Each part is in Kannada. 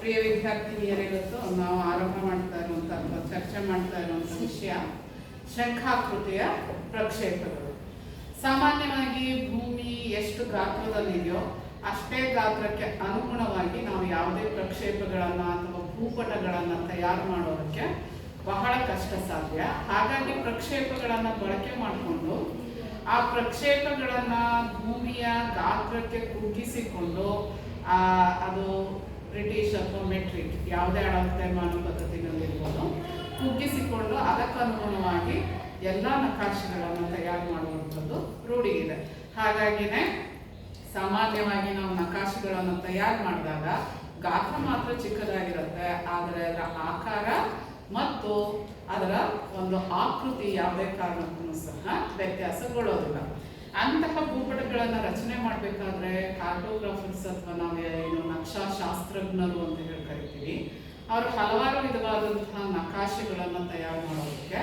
ಪ್ರಿಯ ವಿದ್ಯಾರ್ಥಿನಿಯರಿಗತ್ತು ನಾವು ಆರಂಭ ಮಾಡ್ತಾ ಇರುವಂಥ ಅಥವಾ ಚರ್ಚೆ ಮಾಡ್ತಾ ಇರುವಂಥ ವಿಷಯ ಶಂಖಾಕೃತಿಯ ಪ್ರಕ್ಷೇಪಗಳು. ಸಾಮಾನ್ಯವಾಗಿ ಭೂಮಿ ಎಷ್ಟು ಗಾತ್ರದಲ್ಲಿದೆಯೋ ಅಷ್ಟೇ ಗಾತ್ರಕ್ಕೆ ಅನುಗುಣವಾಗಿ ನಾವು ಯಾವುದೇ ಪ್ರಕ್ಷೇಪಗಳನ್ನು ಅಥವಾ ಭೂಪಟಗಳನ್ನು ತಯಾರು ಮಾಡೋದಕ್ಕೆ ಬಹಳ ಕಷ್ಟ ಸಾಧ್ಯ. ಹಾಗಾಗಿ ಪ್ರಕ್ಷೇಪಗಳನ್ನು ಬಳಕೆ ಮಾಡಿಕೊಂಡು, ಆ ಪ್ರಕ್ಷೇಪಗಳನ್ನ ಭೂಮಿಯ ಗಾತ್ರಕ್ಕೆ ಕುಗ್ಗಿಸಿಕೊಂಡು ಅದು ಬ್ರಿಟಿಷ್ ಅಥವಾ ಮೆಟ್ರಿಕ್ ಯಾವುದೇ ಅಳತೆ ಮಾನು ಪದ್ಧತಿಗಳಿರ್ಬೋದು ಕುಗ್ಗಿಸಿಕೊಂಡು ಅದಕ್ಕನುಗುಣವಾಗಿ ಎಲ್ಲ ನಕಾಶೆಗಳನ್ನು ತಯಾರು ಮಾಡುವಂಥದ್ದು ರೂಢಿಗಿದೆ ಹಾಗಾಗಿನೇ ಸಾಮಾನ್ಯವಾಗಿ ನಾವು ನಕಾಶೆಗಳನ್ನು ತಯಾರು ಮಾಡಿದಾಗ ಗಾತ್ರ ಮಾತ್ರ ಚಿಕ್ಕದಾಗಿರುತ್ತೆ, ಆದರೆ ಅದರ ಆಕಾರ ಮತ್ತು ಅದರ ಒಂದು ಆಕೃತಿ ಯಾವುದೇ ಕಾರಣಕ್ಕೂ ಸಹ ವ್ಯತ್ಯಾಸಗೊಳ್ಳೋದಿಲ್ಲ. ಅಂತಹ ಭೂಪಟಗಳನ್ನು ರಚನೆ ಮಾಡಬೇಕಾದ್ರೆ ಕಾರ್ಟೋಗ್ರಾಫರ್ಸ್ ಅಥವಾ ನಾವು ಏನು ನಕ್ಷಾಶಾಸ್ತ್ರಜ್ಞರು ಅಂತ ಹೇಳಿ ಕರಿತೀವಿ, ಅವರು ಹಲವಾರು ವಿಧವಾದಂತಹ ನಕಾಶೆಗಳನ್ನು ತಯಾರು ಮಾಡೋದಕ್ಕೆ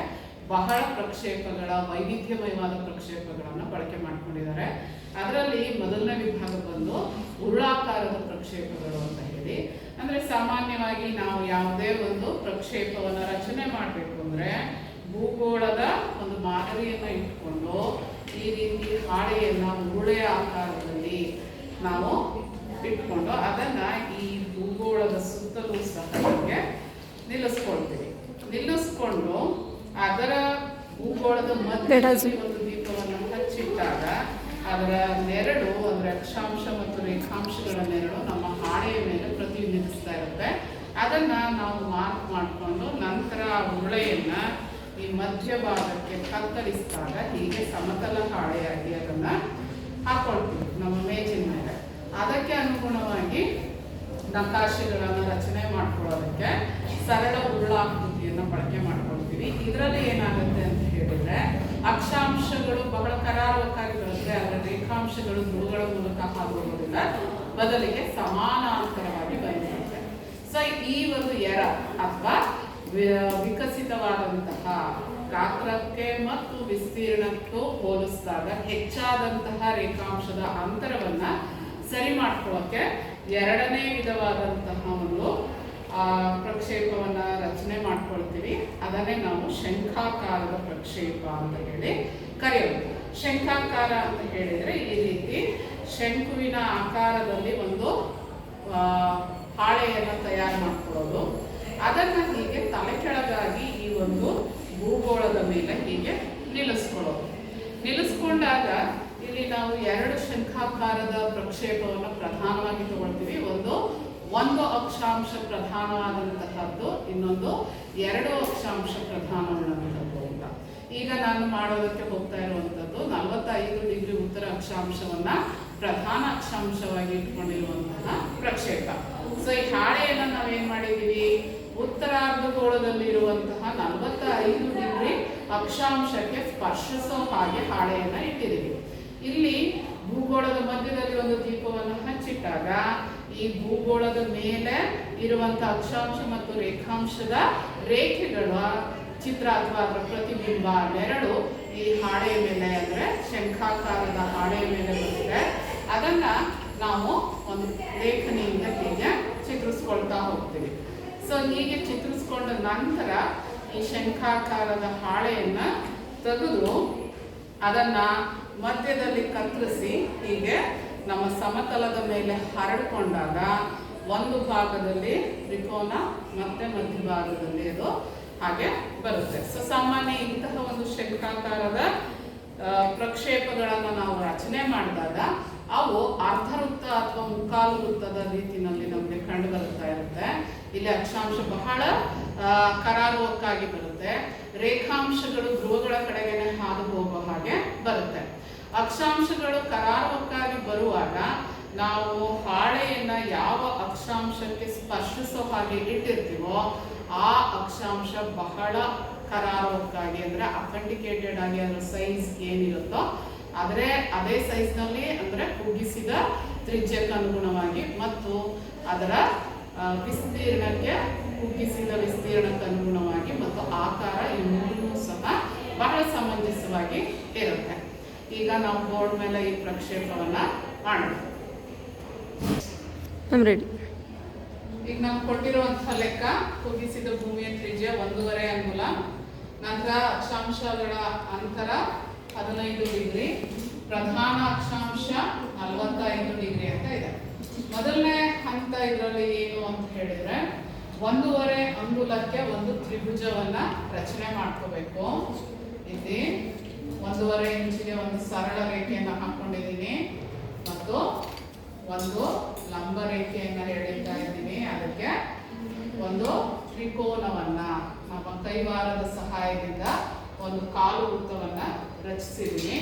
ಬಹಳ ಪ್ರಕ್ಷೇಪಗಳ, ವೈವಿಧ್ಯಮಯವಾದ ಪ್ರಕ್ಷೇಪಗಳನ್ನು ಬಳಕೆ ಮಾಡ್ಕೊಂಡಿದ್ದಾರೆ. ಅದರಲ್ಲಿ ಮೊದಲನೇ ವಿಭಾಗ ಬಂದು ಉರುಳಾಕಾರದ ಪ್ರಕ್ಷೇಪಗಳು ಅಂತ ಹೇಳಿ. ಅಂದ್ರೆ ಸಾಮಾನ್ಯವಾಗಿ ನಾವು ಯಾವುದೇ ಒಂದು ಪ್ರಕ್ಷೇಪವನ್ನು ರಚನೆ ಮಾಡಬೇಕು ಅಂದ್ರೆ ಭೂಗೋಳದ ಒಂದು ಮಾದರಿಯನ್ನು ಇಟ್ಕೊಂಡು ಈ ರೀತಿ ಹಾಳೆಯನ್ನ ಮೂಳೆಯ ಆಕಾರದಲ್ಲಿ ನಾವು ಇಟ್ಕೊಂಡು ಅದನ್ನ ಈ ಭೂಗೋಳದ ಸುತ್ತಲೂ ಸಹ ಹೀಗೆ ನಿಲ್ಲಿಸ್ಕೊಳ್ತೀವಿ. ನಿಲ್ಲಿಸ್ಕೊಂಡು ಅದರ ಭೂಗೋಳದ ಮಧ್ಯದಲ್ಲಿ ಒಂದು ದೀಪವನ್ನು ಹಚ್ಚಿಟ್ಟಾಗ ಅದರ ನೆರಳು ಅಂದ್ರೆ ಅಕ್ಷಾಂಶ ಮತ್ತು ರೇಖಾಂಶಗಳ ನೆರಳು ನಮ್ಮ ಹಾಳೆಯ ಮೇಲೆ ಪ್ರತಿನಿಧಿಸ್ತಾ ಇರುತ್ತೆ. ಅದನ್ನ ನಾವು ಮಾರ್ಕ್ ಮಾಡಿಕೊಂಡು ನಂತರ ಆ ಉರುಳೆಯನ್ನ ಈ ಮಧ್ಯಭಾಗಕ್ಕೆ ಕತ್ತರಿಸಿದಾಗ ಹೀಗೆ ಸಮತಲ ಹಾಳೆಯಾಗಿ ಅದನ್ನ ಹಾಕೊಳ್ತೀವಿ. ನಮ್ಮ ಮೇಜಿನ ಮೇಲೆ. ಅದಕ್ಕೆ ಅನುಗುಣವಾಗಿ ನಕಾಶೆಗಳನ್ನು ರಚನೆ ಮಾಡ್ಕೊಳ್ಳೋದಕ್ಕೆ ಸರಳ ಉರುಳಾಕೃತಿಯನ್ನು ಬಳಕೆ ಮಾಡ್ಕೊಳ್ತೀವಿ. ಇದರಲ್ಲಿ ಏನಾಗುತ್ತೆ ಅಂತ ಹೇಳಿದ್ರೆ ಅಕ್ಷಾಂಶಗಳು ಬಹಳ ಬರುತ್ತೆ. ಅದರ ರೇಖಾಂಶಗಳು ಗುರುಗಳ ಮೂಲಕ ಹಾಕುವುದರಿಂದ ಬದಲಿಗೆ ಸಮಾನಾಂತರವಾಗಿ ಬಂದಿರುತ್ತೆ. ಸೊ ಈ ಒಂದು ಎರ ಅಥವಾ ವಿಕಸಿತವಾದಂತಹ ಗಾತ್ರಕ್ಕೆ ಮತ್ತು ವಿಸ್ತೀರ್ಣಕ್ಕೂ ಹೋಲಿಸಿದಾಗ ಹೆಚ್ಚಾದಂತಹ ರೇಖಾಂಶದ ಅಂತರವನ್ನ ಸರಿ ಮಾಡ್ಕೊಳ್ಳೋಕೆ ಎರಡನೇ ವಿಧವಾದಂತಹ ಒಂದು ಪ್ರಕ್ಷೇಪವನ್ನ ರಚನೆ ಮಾಡ್ಕೊಳ್ತೀವಿ. ಅದನ್ನೇ ನಾವು ಶಂಖಾಕಾರದ ಪ್ರಕ್ಷೇಪ ಅಂತ ಹೇಳಿ ಕರೆಯೋದು. ಶಂಖಾಕಾರ ಅಂತ ಹೇಳಿದ್ರೆ ಈ ರೀತಿ ಶಂಕುವಿನ ಆಕಾರದಲ್ಲಿ ಒಂದು ಹಾಳೆಯನ್ನು ತಯಾರು ಮಾಡ್ಕೊಳ್ಳೋದು. ಅದನ್ನ ಹೀಗೆ ತಲೆ ಕೆಳಗಾಗಿ ಈ ಒಂದು ಭೂಗೋಳದ ಮೇಲೆ ಹೀಗೆ ನಿಲ್ಲಿಸ್ಕೊಳ್ಳೋದು. ನಿಲ್ಲಿಸ್ಕೊಂಡಾಗ ಇಲ್ಲಿ ನಾವು ಎರಡು ಶಂಖಾಕಾರದ ಪ್ರಕ್ಷೇಪವನ್ನು ಪ್ರಧಾನವಾಗಿ ತಗೊಳ್ತೀವಿ. ಒಂದು ಒಂದು ಅಕ್ಷಾಂಶ ಪ್ರಧಾನವಾದಂತಹದ್ದು ಇನ್ನೊಂದು ಎರಡು ಅಕ್ಷಾಂಶ ಪ್ರಧಾನವಾದಂತಹದ್ದು ಅಂತ ಈಗ ನಾನು ಮಾಡೋದಕ್ಕೆ ಹೋಗ್ತಾ ಇರುವಂತದ್ದು ನಲವತ್ತೈದು ಡಿಗ್ರಿ ಉತ್ತರ ಅಕ್ಷಾಂಶವನ್ನ ಪ್ರಧಾನ ಅಕ್ಷಾಂಶವಾಗಿ ಇಟ್ಕೊಂಡಿರುವಂತಹ ಪ್ರಕ್ಷೇಪ. ಸೊ ಈ ಹಾಳೆಯನ್ನ ನಾವೇನ್ ಮಾಡಿದೀವಿ? ಉತ್ತರಾರ್ಧಗೋಳದಲ್ಲಿರುವಂತಹ ನಲವತ್ತ ಐದು ಡಿಗ್ರಿ ಅಕ್ಷಾಂಶಕ್ಕೆ ಸ್ಪರ್ಶಿಸೋ ಹಾಗೆ ಹಾಳೆಯನ್ನ ಇಟ್ಟಿದ್ದೀವಿ. ಇಲ್ಲಿ ಭೂಗೋಳದ ಮಧ್ಯದಲ್ಲಿ ಒಂದು ದೀಪವನ್ನು ಹಚ್ಚಿಟ್ಟಾಗ ಈ ಭೂಗೋಳದ ಮೇಲೆ ಇರುವಂತಹ ಅಕ್ಷಾಂಶ ಮತ್ತು ರೇಖಾಂಶದ ರೇಖೆಗಳ ಚಿತ್ರ ಅಥವಾ ಅದರ ಪ್ರತಿಬಿಂಬ ಈ ಹಾಳೆಯ ಮೇಲೆ ಅಂದ್ರೆ ಶಂಖಾಕಾರದ ಹಾಳೆಯ ಮೇಲೆ ಬರುತ್ತೆ. ಅದನ್ನ ನಾವು ಒಂದು ಲೇಖನಿಯಿಂದ ಹೀಗೆ ಚಿತ್ರಿಸ್ಕೊಳ್ತಾ ಹೋಗ್ತೀವಿ. ಸೊ ಹೀಗೆ ಚಿತ್ರಿಸ್ಕೊಂಡ ನಂತರ ಈ ಶಂಖಾಕಾರದ ಹಾಳೆಯನ್ನ ತೆಗೆದು ಅದನ್ನ ಮಧ್ಯದಲ್ಲಿ ಕತ್ತರಿಸಿ ಹೀಗೆ ನಮ್ಮ ಸಮತಲದ ಮೇಲೆ ಹರಡಿಕೊಂಡಾಗ ಒಂದು ಭಾಗದಲ್ಲಿ ತ್ರಿಕೋನ, ಮತ್ತೆ ಮಧ್ಯಭಾಗದಲ್ಲಿ ಅದು ಹಾಗೆ ಬರುತ್ತೆ. ಸೊ ಸಾಮಾನ್ಯ ಇಂತಹ ಒಂದು ಶಂಖಾಕಾರದ ಪ್ರಕ್ಷೇಪಗಳನ್ನು ನಾವು ರಚನೆ ಮಾಡಿದಾಗ ಅವು ಅರ್ಧ ವೃತ್ತ ಅಥವಾ ಮುಕ್ಕಾಲು ವೃತ್ತದ ರೀತಿನಲ್ಲಿ ನಮಗೆ ಕಂಡು ಬರುತ್ತಾ ಇರುತ್ತೆ. ಇಲ್ಲಿ ಅಕ್ಷಾಂಶ ಬಹಳ ಕರಾರುವಕ್ಕಾಗಿ ಬರುತ್ತೆ. ರೇಖಾಂಶಗಳು ಧ್ರುವಗಳ ಕಡೆಗೆ ಹಾದು ಹೋಗೋ ಹಾಗೆ ಬರುತ್ತೆ. ಅಕ್ಷಾಂಶಗಳು ಕರಾರುವಕ್ಕಾಗಿ ಬರುವಾಗ ನಾವು ಹಾಳೆಯನ್ನ ಯಾವ ಅಕ್ಷಾಂಶಕ್ಕೆ ಸ್ಪರ್ಶಿಸೋ ಹಾಗೆ ಇಟ್ಟಿರ್ತೀವೋ, ಆ ಅಕ್ಷಾಂಶ ಬಹಳ ಕರಾರುವಕ್ಕಾಗಿ ಅಂದ್ರೆ ಅಥೆಂಟಿಕೇಟೆಡ್ ಆಗಿ ಅದರ ಸೈಜ್ ಏನಿರುತ್ತೋ, ಆದರೆ ಅದೇ ಸೈಜ್ನಲ್ಲಿ ಅಂದರೆ ಕುಗ್ಗಿಸಿದ ತ್ರಿಜ್ಯಕ್ಕೆ ಅನುಗುಣವಾಗಿ ಮತ್ತು ಅದರ ವಿಸ್ತೀರ್ಣಕ್ಕೆ ಕುಗ್ಗಿಸಿದ ವಿಸ್ತೀರ್ಣಕ್ಕೆ ಅನುಗುಣವಾಗಿ ಮತ್ತು ಆಕಾರ ಇವು ಮೂರೂ ಸಹ ಬಹಳ ಸಮಂಜಸವಾಗಿ ಇರುತ್ತೆ. ಈಗ ನಾವು ಬೋರ್ಡ್ ಮೇಲೆ ಈ ಪ್ರಕ್ಷೇಪವನ್ನ ಮಾಡೋಣ. ಈಗ ನಾವು ಕೊಟ್ಟಿರುವಂತಹ ಲೆಕ್ಕ ಕುಗ್ಗಿಸಿದ ಭೂಮಿಯ ತ್ರಿಜ್ಯ ಒಂದೂವರೆ ಅಂಗುಲ ನಂತರ ಅಕ್ಷಾಂಶಗಳ ಅಂತರ ಹದಿನೈದು ಡಿಗ್ರಿ. ಪ್ರಧಾನ ಅಕ್ಷಾಂಶ ನಲವತ್ತೈದು ಡಿಗ್ರಿ ಅಂತ ಇದೆ. ಮೊದಲನೇ ಹಂತ ಇದರಲ್ಲಿ ಏನು ಅಂತ ಹೇಳಿದ್ರೆ, ಒಂದೂವರೆ ಅಂಗುಲಕ್ಕೆ ಒಂದು ತ್ರಿಭುಜವನ್ನ ರಚನೆ ಮಾಡ್ಕೋಬೇಕು. ಇಲ್ಲಿ ಒಂದೂವರೆ ಇಂಚಿಗೆ ಒಂದು ಸರಳ ರೇಖೆಯನ್ನು ಹಾಕೊಂಡಿದ್ದೀನಿ. ಮತ್ತು ಒಂದು ಲಂಬ ರೇಖೆಯನ್ನು ಹೇಳಿದ್ದಾ ಇದ್ದೀನಿ. ಅದಕ್ಕೆ ಒಂದು ತ್ರಿಕೋನವನ್ನ, ನಮ್ಮ ಕೈವಾರದ ಸಹಾಯದಿಂದ ಒಂದು ಕಾಲು ವೃತ್ತವನ್ನ ರಚಿಸಿದ್ದೀನಿ.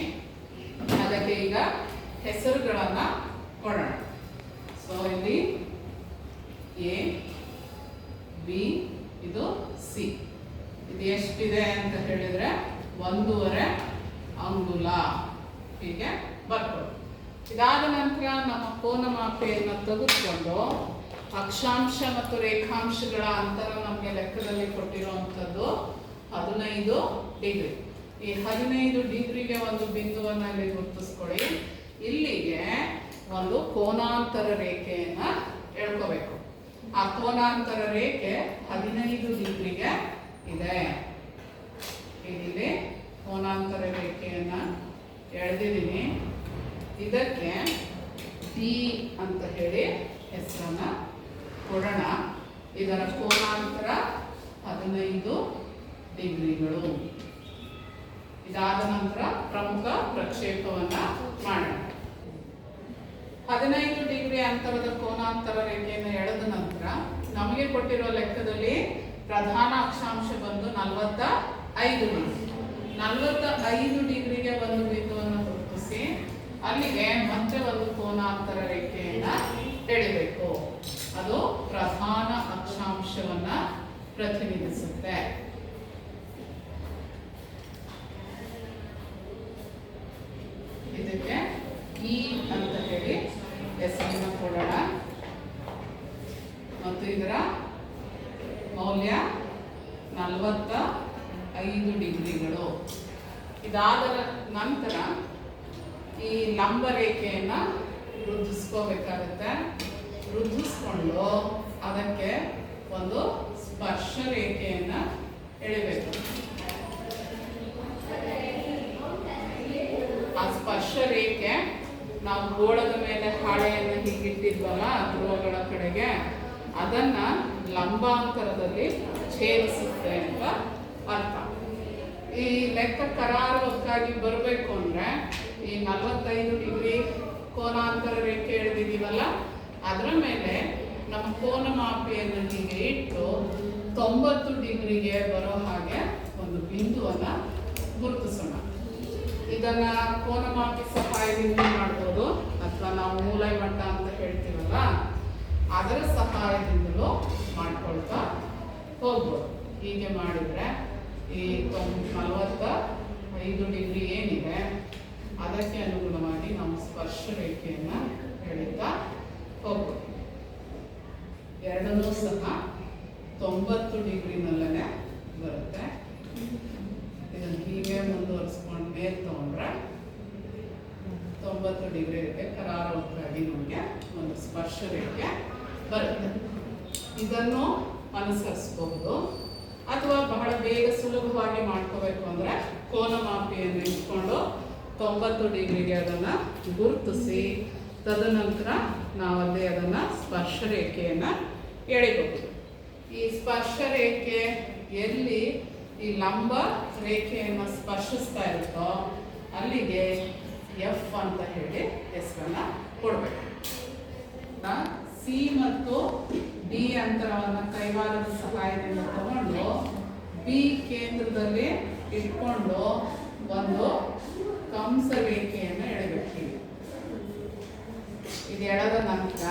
ಅದಕ್ಕೆ ಈಗ ಹೆಸರುಗಳನ್ನ ಕೊಡೋಣ. ಸೊ ಇಲ್ಲಿ ಎ ಬಿ ಇದು ಸಿ ಇದು ಎಷ್ಟಿದೆ ಅಂತ ಹೇಳಿದ್ರೆ ಒಂದೂವರೆ ಅಂಗುಲ. ಹೀಗೆ ಬರ್ಬೋದು. ಇದಾದ ನಂತರ ನಮ್ಮ ಕೋನಮಾಪೆಯನ್ನು ತೆಗೆದುಕೊಂಡು ಅಕ್ಷಾಂಶ ಮತ್ತು ರೇಖಾಂಶಗಳ ಅಂತರ ನಮಗೆ ಲೆಕ್ಕದಲ್ಲಿ ಕೊಟ್ಟಿರುವಂಥದ್ದು ಹದಿನೈದು ಡಿಗ್ರಿ. ಈ ಹದಿನೈದು ಡಿಗ್ರಿಗೆ ಒಂದು ಬಿಂದುವನ್ನು ಇಲ್ಲಿ ಗುರುತಿಸ್ಕೊಳ್ಳಿ. ಇಲ್ಲಿಗೆ ಒಂದು ಕೋನಾಂತರ ರೇಖೆಯನ್ನ ಎಳ್ಕೋಬೇಕು ಆ ಕೋನಾಂತರ ರೇಖೆ ಹದಿನೈದು ಡಿಗ್ರಿಗೆ ಇದೆ ಇಲ್ಲಿ ಕೋನಾಂತರ ರೇಖೆಯನ್ನ ಎಳೆದಿದ್ದೀನಿ ಇದಕ್ಕೆ ಡಿ ಅಂತ ಹೇಳಿ ಹೆಸರನ್ನ ಕೊಡೋಣ ಇದರ ಕೋನಾಂತರ ಹದಿನೈದು ಡಿಗ್ರಿಗಳು ಇದಾದ ನಂತರ ಪ್ರಮುಖ ಪ್ರಕ್ಷೇಪವನ್ನ ಮಾಡೋಣ ಹದಿನೈದು ಡಿಗ್ರಿ ಅಂತರದ ಕೋನಾಂತರ ರೇಖೆಯನ್ನು ಎಳೆದ ನಂತರ ನಮಗೆ ಕೊಟ್ಟಿರುವ ಲೆಕ್ಕದಲ್ಲಿ ಪ್ರಧಾನ ಅಕ್ಷಾಂಶ ಬಂದು ನಲವತ್ತ ಐದು ನಲವತ್ತ ಐದು ಡಿಗ್ರಿಗೆ ಒಂದು ಬಿಂದುವನ್ನು ಗುರುತಿಸಿ, ಅಲ್ಲಿಗೆ ಮತ್ತೆ ಒಂದು ಕೋನಾಂತರ ರೇಖೆಯನ್ನ ಎಳಿಬೇಕು. ಅದು ಪ್ರಧಾನ ಅಕ್ಷಾಂಶವನ್ನ ಪ್ರತಿನಿಧಿಸುತ್ತೆ ಇದಕ್ಕೆ ಇ ಅಂತ ಹೇಳಿ ಹೆಸರನ್ನ ಕೊಡೋಣ ಮತ್ತು ಇದರ ಮೌಲ್ಯ ನಲವತ್ತ ಐದು ಡಿಗ್ರಿಗಳು ಇದಾದ ನಂತರ ಈ ಲಂಬ ರೇಖೆಯನ್ನ ವೃದ್ಧಿಸ್ಕೋಬೇಕಾಗತ್ತೆ ವೃದ್ಧಿಸ್ಕೊಂಡು ಅದಕ್ಕೆ ಒಂದು ಸ್ಪರ್ಶ ರೇಖೆಯನ್ನ ಎಳಿಬೇಕು ಆ ಸ್ಪರ್ಶ ರೇಖೆ ನಾವು ಗೋಳದ ಮೇಲೆ ಹಾಳೆಯನ್ನು ಹೀಗಿಟ್ಟಿದ್ವಲ್ಲ ಧ್ರುವಗಳ ಕಡೆಗೆ ಅದನ್ನ ಲಂಬಾಂತರದಲ್ಲಿ ಛೇದಿಸುತ್ತೆ ಅಂತ ಅರ್ಥ. ಈ ಲೆಕ್ಕ ಕರಾರುವಕ್ಕಾಗಿ ಬರಬೇಕು ಅಂದ್ರೆ ಈ ನಲವತ್ತೈದು ಡಿಗ್ರಿ ಕೋನಾಂತರ ರೇಖೆ ಎಳೆದಿದ್ದೀವಲ್ಲ ಅದರ ಮೇಲೆ ನಮ್ಮ ಕೋನ ಮಾಪಿಯನ್ನು ಹೀಗೆ ಇಟ್ಟು ತೊಂಬತ್ತು ಡಿಗ್ರಿಗೆ ಬರೋ ಹಾಗೆ ಒಂದು ಬಿಂದುವನ್ನು ಗುರುತಿಸೋಣ. ಇದನ್ನ ಕೋನಮಾಪಿ ಸಹಾಯದಿಂದ ಮಾಡ್ಬೋದು ಅಥವಾ ನಾವು ಮೂಲೈ ಮಟ್ಟ ಅಂತ ಹೇಳ್ತೀವಲ್ಲ, ಅದರ ಸಹಾಯದಿಂದಲೂ ಮಾಡ್ಕೊಳ್ತಾ ಹೋಗ್ಬೋದು. ಹೀಗೆ ಮಾಡಿದ್ರೆ ಈ ನಲವತ್ತ ಐದು ಡಿಗ್ರಿ ಏನಿದೆ, ಅದಕ್ಕೆ ಅನುಗುಣವಾಗಿ ನಾವು ಸ್ಪರ್ಶ ರೇಖೆಯನ್ನ ಹೇಳುತ್ತಾ ಹೋಗ್ಬೋದು. ಎರಡನ್ನೂ ಸಹ ತೊಂಬತ್ತು ಡಿಗ್ರಿನಲ್ಲೇ ಬರುತ್ತೆ ಇದನ್ನು ಹೀಗೆ ಮೇಲೆ ತಗೊಂಡ್ರೆ ತೊಂಬತ್ತು ಡಿಗ್ರಿ ರೇಖೆ ಕರಾರವಕ್ಕಾಗಿ ನಮಗೆ ಒಂದು ಸ್ಪರ್ಶ ರೇಖೆ ಬರುತ್ತೆ. ಇದನ್ನು ಅನುಸರಿಸಬಹುದು. ಅಥವಾ ಬಹಳ ಬೇಗ ಸುಲಭವಾಗಿ ಮಾಡ್ಕೋಬೇಕು ಅಂದ್ರೆ ಕೋನ ಮಾಪಿಯನ್ನು ಇಟ್ಕೊಂಡು ತೊಂಬತ್ತು ಡಿಗ್ರಿಗೆ ಅದನ್ನ ಗುರುತಿಸಿ, ತದನಂತರ ನಾವಲ್ಲೇ ಅದನ್ನ ಸ್ಪರ್ಶ ರೇಖೆಯನ್ನ ಎಳಿಬಹುದು ಈ ಸ್ಪರ್ಶ ರೇಖೆ ಎಲ್ಲಿ ಈ ಲಂಬ ರೇಖೆಯನ್ನು ಸ್ಪರ್ಶಿಸ್ತಾ ಇರುತ್ತೋ ಅಲ್ಲಿಗೆ ಎಫ್ ಅಂತ ಹೇಳಿ ಹೆಸರನ್ನ ಕೊಡಬೇಕು ಸಿ ಮತ್ತು ಡಿ ಅಂತರವನ್ನು ಕೈವಾರದ ಸಹಾಯದಿಂದ ತಗೊಂಡು ಬಿ ಕೇಂದ್ರದಲ್ಲಿ ಇಟ್ಕೊಂಡು ಒಂದು ಕಂಸ ರೇಖೆಯನ್ನು ಎಳೆಬೇಕು. ಇದು ಎಳೆದ ನಂತರ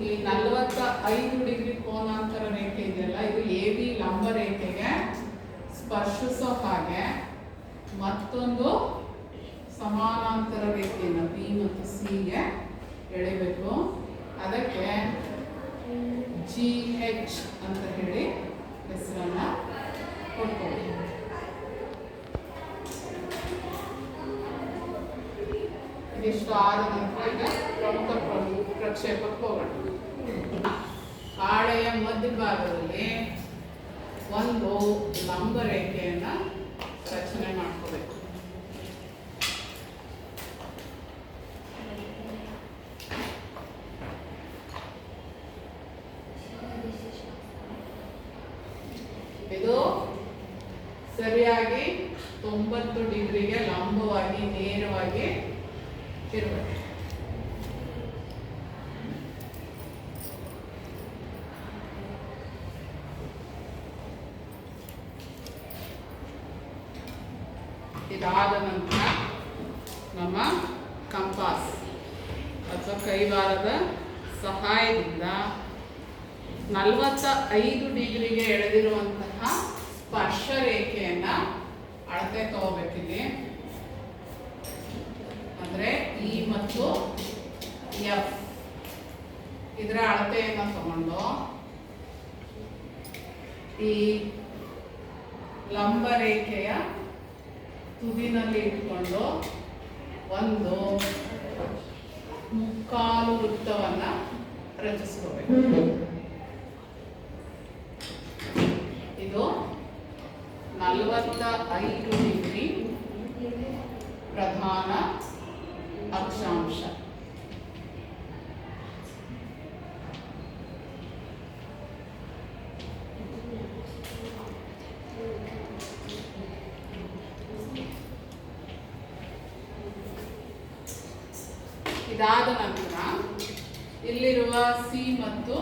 ಈ ನಲವತ್ತ ಐದು ಡಿಗ್ರಿ ಕೋನಾಂತರ ರೇಖೆ ಇದೆಯಲ್ಲ ಇದು ಎ ಬಿ ಲಂಬ ರೇಖೆಗೆ ಸ್ಪರ್ಶಿಸೋ ಹಾಗೆ ಮತ್ತೊಂದು ಸಮಾನಾಂತರ ರೇಖೆಯನ್ನು ಬಿ ಮತ್ತು ಸಿಗೆ ಎಳಿಬೇಕು ಅದಕ್ಕೆ ಜಿ ಎಚ್ ಅಂತ ಹೇಳಿ ಹೆಸರನ್ನ ಕೊಡ್ಕೊಳ್ಳಿ ಇದಿಷ್ಟು ಆದ ನಂತರ ಈಗ ಪ್ರಮುಖ ಪ್ರ- ಪ್ರಕ್ಷೇಪಕ್ಕೆ ಹೋಗೋಣ. ಹಾಳೆಯ ಮಧ್ಯಭಾಗದಲ್ಲಿ ಒಂದು ಲಂಬ ರೇಖೆಯನ್ನು ರಚನೆ ಮಾಡ್ಕೋಬೇಕು ಇದು ಸರಿಯಾಗಿ ತೊಂಬತ್ತು ಡಿಗ್ರಿಗೆ ಲಂಬವಾಗಿ ನೇರವಾಗಿ ಇರಬೇಕು ಇದಾದ ನಂತರ ನಮ್ಮ ಕಂಪಾಸ್ ಅಥವಾ ಕೈವಾರದ ಸಹಾಯದಿಂದ ನಲವತ್ತ ಐದು ಡಿಗ್ರಿಗೆ ಎಳೆದಿರುವಂತಹ ಸ್ಪರ್ಶ ರೇಖೆಯನ್ನ ಅಳತೆ ತಗೋಬೇಕಿಲ್ಲಿ ಅಂದರೆ ಇ ಮತ್ತು ಎಫ್. ಇದರ ಅಳತೆಯನ್ನು ತಗೊಂಡು ಈ ಲಂಬ ರೇಖೆಯ ತುದಿನಲ್ಲಿ ಇಟ್ಕೊಂಡು ಒಂದು ಮುಕ್ಕಾಲು ವೃತ್ತವನ್ನ ರಚಿಸ್ಕೋಬೇಕು ಇದು ನಲವತ್ತ ಐದು ಡಿಗ್ರಿ ಪ್ರಧಾನ ಅಕ್ಷಾಂಶ ಇದಾದ ನಂತರ ಇಲ್ಲಿರುವ ಸಿ ಮತ್ತು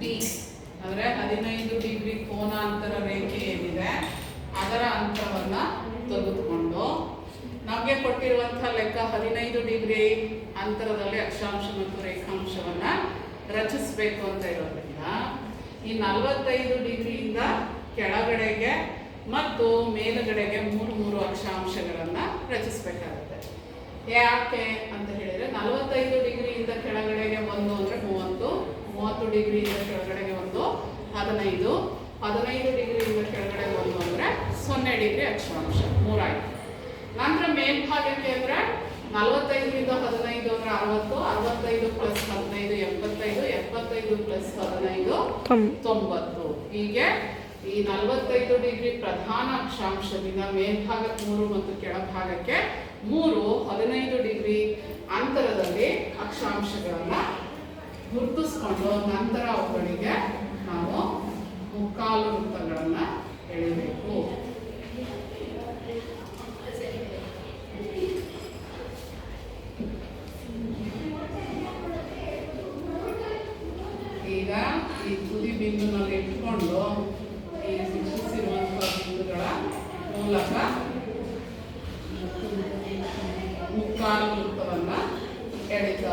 ಡಿ ಅಂದ್ರೆ ಹದಿನೈದು ಡಿಗ್ರಿ ಕೋನಾಂತರ ರೇಖೆ ಏನಿದೆ ಅದರ ಅಂತರವನ್ನ ತೆಗೆದುಕೊಂಡು ನಮಗೆ ಕೊಟ್ಟಿರುವಂತಹ ಲೆಕ್ಕ ಹದಿನೈದು ಡಿಗ್ರಿ ಅಂತರದಲ್ಲಿ ಅಕ್ಷಾಂಶ ಮತ್ತು ರೇಖಾಂಶವನ್ನ ರಚಿಸಬೇಕು ಅಂತ ಇರೋದ್ರಿಂದ ಈ ನಲವತ್ತೈದು ಡಿಗ್ರಿಯಿಂದ ಕೆಳಗಡೆಗೆ ಮತ್ತು ಮೇಲುಗಡೆಗೆ ಮೂರು ಮೂರು ಅಕ್ಷಾಂಶಗಳನ್ನ ರಚಿಸಬೇಕಾಗುತ್ತೆ. ಯಾಕೆ ಅಂತ ಹೇಳಿದ್ರೆ ನಲವತ್ತೈದು ಡಿಗ್ರಿಯಿಂದ ಕೆಳಗಡೆಗೆ ಒಂದು ಅಂದ್ರೆ ಮೂವತ್ತು ಮೂವತ್ತು ಡಿಗ್ರಿಯಿಂದ ಕೆಳಗಡೆಗೆ ಒಂದು, ಹದಿನೈದು ಹದಿನೈದು ಡಿಗ್ರಿಯಿಂದ ಕೆಳಗಡೆ ಒಂದು ಅಂದ್ರೆ ಸೊನ್ನೆ ಡಿಗ್ರಿ ಅಕ್ಷಾಂಶ ಮೂರಾಯ್ತು. ನಂತರ ಮೇಲ್ಭಾಗಕ್ಕೆ ಅಂದ್ರೆ ನಲವತ್ತೈದರಿಂದ ಹದಿನೈದು ಅಂದ್ರೆ ಅರವತ್ತು ಅರವತ್ತೈದು ಪ್ಲಸ್ ಹದಿನೈದು ಎಪ್ಪತ್ತೈದು ಎಪ್ಪತ್ತೈದು ಪ್ಲಸ್ ಹದಿನೈದು ತೊಂಬತ್ತು. ಹೀಗೆ ಈ ನಲವತ್ತೈದು ಡಿಗ್ರಿ ಪ್ರಧಾನ ಅಕ್ಷಾಂಶದಿಂದ ಮೇಲ್ಭಾಗಕ್ಕೆ ಮೂರು ಮತ್ತು ಕೆಳಭಾಗಕ್ಕೆ ಮೂರು ಹದಿನೈದು ಡಿಗ್ರಿ ಅಂತರದಲ್ಲಿ ಅಕ್ಷಾಂಶಗಳನ್ನು ಗುರುತಿಸ್ಕೊಂಡು ನಂತರ ಅವುಗಳಿಗೆ ನಾವು ಮುಕ್ಕಾಲು ವೃತ್ತಗಳನ್ನ ಎಳಿಬೇಕು ಈಗ ಈ ತುದಿ ಬಿಂದುನಲ್ಲಿ ಇಟ್ಕೊಂಡು ಈ ಸೂಚಿಸಿರುವಂತಹ ಬಿಂದುಗಳ ಮೂಲಕ ಮುಕ್ಕಾಲು ವೃತ್ತವನ್ನ ಎಳಿತಾ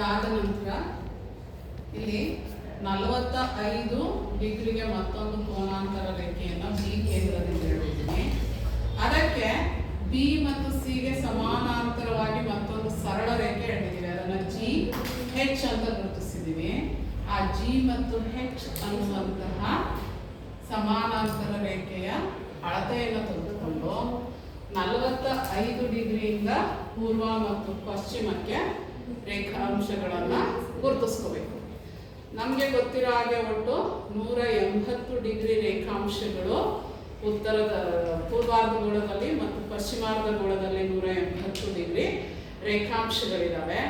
ಇದಾದ ನಂತರ ಇಲ್ಲಿ ನಲವತ್ತ ಐದು ಡಿಗ್ರಿಗೆ ಮತ್ತೊಂದು ಕೋನಾಂತರ ರೇಖೆಯನ್ನು ಬಿ ಕೇಂದ್ರದಿಂದ ಹೇಳಿದ್ದೀನಿ ಅದಕ್ಕೆ ಬಿ ಮತ್ತು ಸಿಗೆ ಸಮಾನಾಂತರವಾಗಿ ಮತ್ತೊಂದು ಸರಳ ರೇಖೆ ಹೇಳಿದ್ದೀವಿ ಅದನ್ನು ಜಿ ಹೆಚ್ ಅಂತ ಗುರುತಿಸಿದ್ದೀವಿ. ಆ ಜಿ ಮತ್ತು ಹೆಚ್ ಅನ್ನುವಂತಹ ಸಮಾನಾಂತರ ರೇಖೆಯ ಅಳತೆಯನ್ನು ತೆಗೆದುಕೊಂಡು ನಲವತ್ತ ಐದು ಡಿಗ್ರಿಯಿಂದ ಪೂರ್ವ ಮತ್ತು ಪಶ್ಚಿಮಕ್ಕೆ ರೇಖಾಂಶಗಳನ್ನ ಗುರುತಿಸ್ಕೋಬೇಕು. ನಮಗೆ ಗೊತ್ತಿರೋ ಹಾಗೆ ಒಟ್ಟು ನೂರ ಎಂಬತ್ತು ಡಿಗ್ರಿ ರೇಖಾಂಶಗಳು ಉತ್ತರದ ಪೂರ್ವಾರ್ಧ ಗೋಳದಲ್ಲಿ ಮತ್ತು ಪಶ್ಚಿಮಾರ್ಧ ಗೋಳದಲ್ಲಿ ನೂರ ಎಂಬತ್ತು ಡಿಗ್ರಿ ರೇಖಾಂಶಗಳಿದ್ದಾವೆ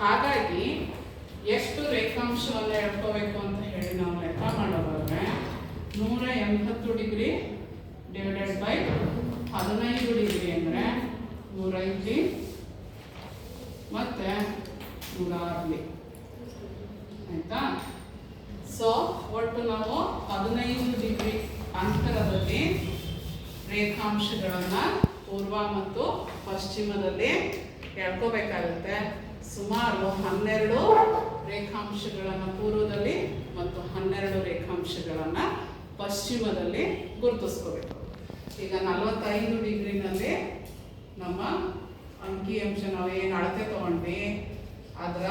ಹಾಗಾಗಿ ಎಷ್ಟು ರೇಖಾಂಶವನ್ನು ಎಳ್ಕೋಬೇಕು ಅಂತ ಹೇಳಿ ನಾವು ಲೆಕ್ಕ ಮಾಡೋದಾದ್ರೆ ನೂರ ಎಂಬತ್ತು ಡಿಗ್ರಿ ಡಿವೈಡೆಡ್ ಬೈ ಹದಿನೈದು ಡಿಗ್ರಿ ಅಂದರೆ ನೂರೈದು ಮತ್ತೆ ಆರ್ಲಿ ಆಯ್ತಾ? ಸೊ ಒಟ್ಟು ನಾವು ಹದಿನೈದು ಡಿಗ್ರಿ ಅಂತರದಲ್ಲಿ ರೇಖಾಂಶಗಳನ್ನು ಪೂರ್ವ ಮತ್ತು ಪಶ್ಚಿಮದಲ್ಲಿ ಎಳ್ಕೋಬೇಕಾಗುತ್ತೆ ಸುಮಾರು ಹನ್ನೆರಡು ರೇಖಾಂಶಗಳನ್ನು ಪೂರ್ವದಲ್ಲಿ ಮತ್ತು ಹನ್ನೆರಡು ರೇಖಾಂಶಗಳನ್ನು ಪಶ್ಚಿಮದಲ್ಲಿ ಗುರುತಿಸ್ಕೋಬೇಕು. ಈಗ ನಲವತ್ತೈದು ಡಿಗ್ರಿನಲ್ಲಿ ನಮ್ಮ ಅಂಕಿಅಂಶ ನಾವು ಏನು ಅಳತೆ ತಗೊಂಡ್ವಿ? ಅದರ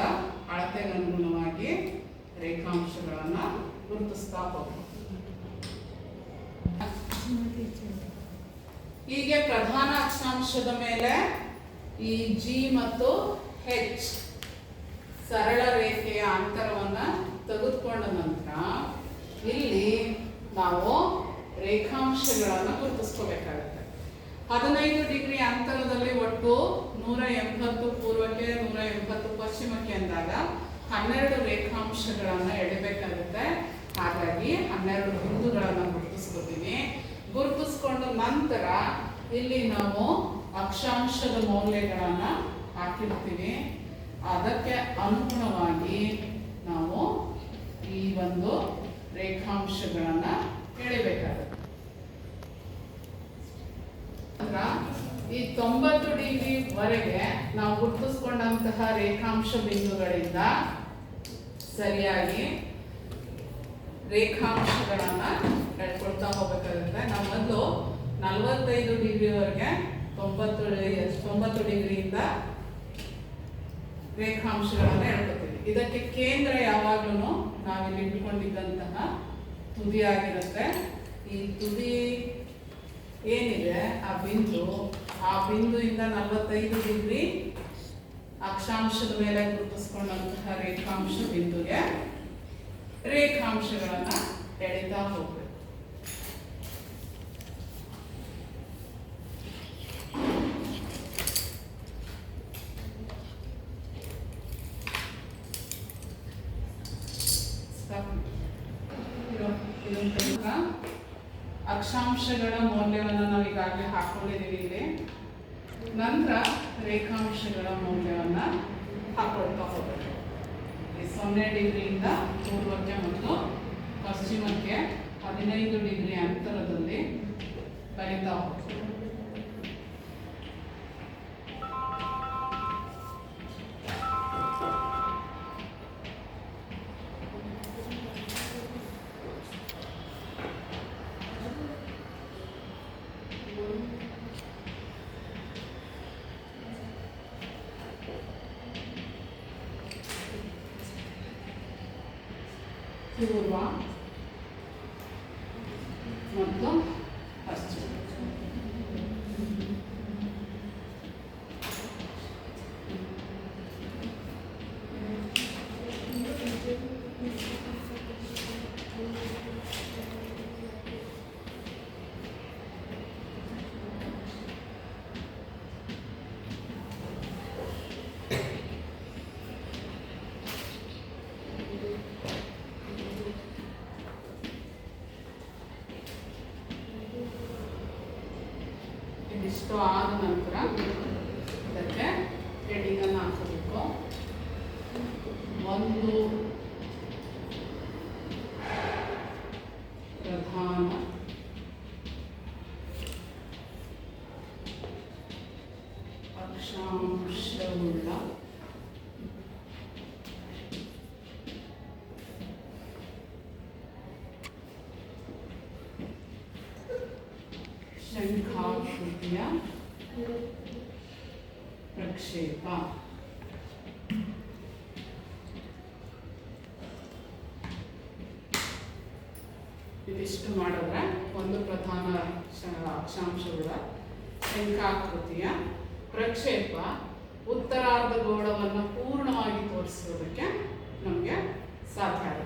ಅಳತೆಗನುಗುಣವಾಗಿ ರೇಖಾಂಶಗಳನ್ನು ಗುರುತಿಸ್ತಾ ಹೋಗ್ಬೇಕು ಹೀಗೆ ಪ್ರಧಾನ ಅಕ್ಷಾಂಶದ ಮೇಲೆ ಈ ಜಿ ಮತ್ತು ಹೆಚ್ ಸರಳ ರೇಖೆಯ ಅಂತರವನ್ನ ತೆಗೆದುಕೊಂಡ ನಂತರ ಇಲ್ಲಿ ನಾವು ರೇಖಾಂಶಗಳನ್ನು ಗುರುತಿಸ್ಕೋಬೇಕಾಗುತ್ತೆ. ಹದಿನೈದು ಡಿಗ್ರಿ ಅಂತರದಲ್ಲಿ ಒಟ್ಟು ನೂರ ಎಂಬತ್ತು ಪೂರ್ವಕ್ಕೆ ನೂರ ಎಂಬತ್ತು ಪಶ್ಚಿಮಕ್ಕೆ ಅಂದಾಗ ಹನ್ನೆರಡು ರೇಖಾಂಶಗಳನ್ನ ಎಳಿಬೇಕಾಗುತ್ತೆ. ಹಾಗಾಗಿ ಹನ್ನೆರಡು ಬಿಂದುಗಳನ್ನು ಗುರುತಿಸ್ಕೊತೀನಿ ಗುರುತಿಸ್ಕೊಂಡ ನಂತರ ಇಲ್ಲಿ ನಾವು ಅಕ್ಷಾಂಶದ ಮೌಲ್ಯಗಳನ್ನ ಹಾಕಿರ್ತೀವಿ ಅದಕ್ಕೆ ಅನುಗುಣವಾಗಿ ನಾವು ಈ ಒಂದು ರೇಖಾಂಶಗಳನ್ನ ಎಳಿಬೇಕಾಗುತ್ತೆ. ಈ ತೊಂಬತ್ತು ಡಿಗ್ರಿ ವರೆಗೆ ನಾವು ಗುರುತಿಸ್ಕೊಂಡಂತಹ ರೇಖಾಂಶ ಬಿಂದುಗಳಿಂದ ಸರಿಯಾಗಿ ರೇಖಾಂಶಗಳನ್ನ ಕಟ್ಕೊಳ್ತಾ ಹೋಗ್ಬೇಕಾಗುತ್ತೆ. ನಾವು ಮೊದಲು ನಲವತ್ತೈದು ಡಿಗ್ರಿವರೆಗೆ ತೊಂಬತ್ತು ತೊಂಬತ್ತು ಡಿಗ್ರಿಯಿಂದ ರೇಖಾಂಶಗಳನ್ನ ಎಳ್ಕೊತೀವಿ. ಇದಕ್ಕೆ ಕೇಂದ್ರ ಯಾವಾಗ್ಲೂ ನಾವಿಲ್ಲಿ ಇಟ್ಕೊಂಡಿದ್ದಂತಹ ತುದಿಯಾಗಿರುತ್ತೆ ಈ ತುದಿ ಏನಿದೆ? ಆ ಬಿಂದು ಆ ಬಿಂದುವಿಂದ ನಲವತ್ತೈದು ಡಿಗ್ರಿ ಅಕ್ಷಾಂಶದ ಮೇಲೆ ಗುರುತಿಸ್ಕೊಂಡಂತಹ ರೇಖಾಂಶ ಬಿಂದುಗೆ ರೇಖಾಂಶಗಳನ್ನ ಎಳಿತಾ ಹೋಗ್ಬೇಕು. ಪೂರ್ವ ಮತ್ತು ಪಶ್ಚಿಮ ಇದಿಷ್ಟು ಆದ ನಂತರ ಇದಕ್ಕೆ ಹೆಡಿಂಗನ್ನು ಹಾಕಬೇಕು ಒಂದು ಪ್ರಧಾನ ಅಕ್ಷಾಂಶವುಳ್ಳ ಶಂಖಾಕೃತಿಯ ಪ್ರಕ್ಷೇಪ. ಇದಿಷ್ಟು ಮಾಡಿದ್ರೆ ಒಂದು ಪ್ರಧಾನ ಶ- ಅಕ್ಷಾಂಶಗಳ ಶಂಖಾಕೃತಿಯ ಪ್ರಕ್ಷೇಪ ಉತ್ತರಾರ್ಧ ಗೋಳವನ್ನು ಪೂರ್ಣವಾಗಿ ತೋರಿಸುವುದಕ್ಕೆ ನಮಗೆ ಸಾಧ್ಯ ಆಗುತ್ತೆ.